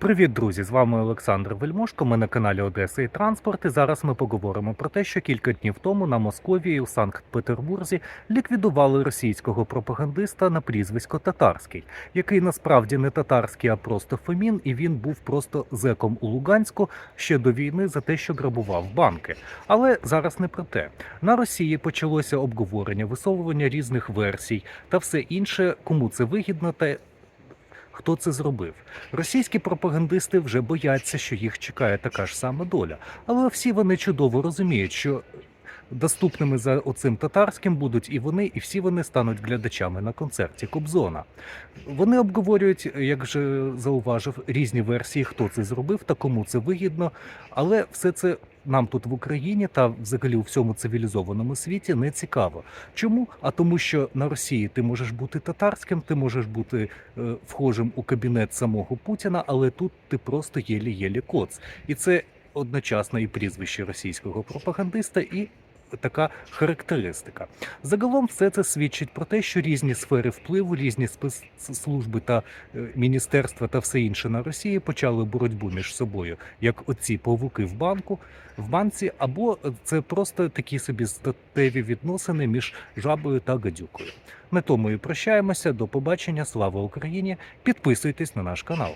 Привіт, друзі! З вами Олександр Вельмошко. Ми на каналі Одеса і Транспорт. І зараз ми поговоримо про те, що кілька днів тому на Московії у Санкт-Петербурзі ліквідували російського пропагандиста на прізвисько Татарський, який насправді не татарський, а просто Фемін, і він був просто зеком у Луганську ще до війни за те, що грабував банки. Але зараз не про те. На Росії почалося обговорення, висовування різних версій та все інше, кому це вигідно та хто це зробив. Російські пропагандисти вже бояться, що їх чекає така ж сама доля. Але всі вони чудово розуміють, що доступними за оцим татарським будуть і вони, і всі вони стануть глядачами на концерті Кобзона. Вони обговорюють, як же зауважив, різні версії, хто це зробив та кому це вигідно. Але все це нам тут в Україні та взагалі у всьому цивілізованому світі не цікаво. Чому? А тому, що на Росії ти можеш бути татарським, ти можеш бути е, вхожим у кабінет самого Путіна, але тут ти просто єлі-єлі коц. І це одночасно і прізвище російського пропагандиста, і така характеристика. Загалом все це свідчить про те, що різні сфери впливу, різні спецслужби та е, міністерства та все інше на Росії почали боротьбу між собою, як оці павуки в банку, в банці, або це просто такі собі статеві відносини між жабою та гадюкою. На тому і прощаємося. До побачення. Слава Україні! Підписуйтесь на наш канал.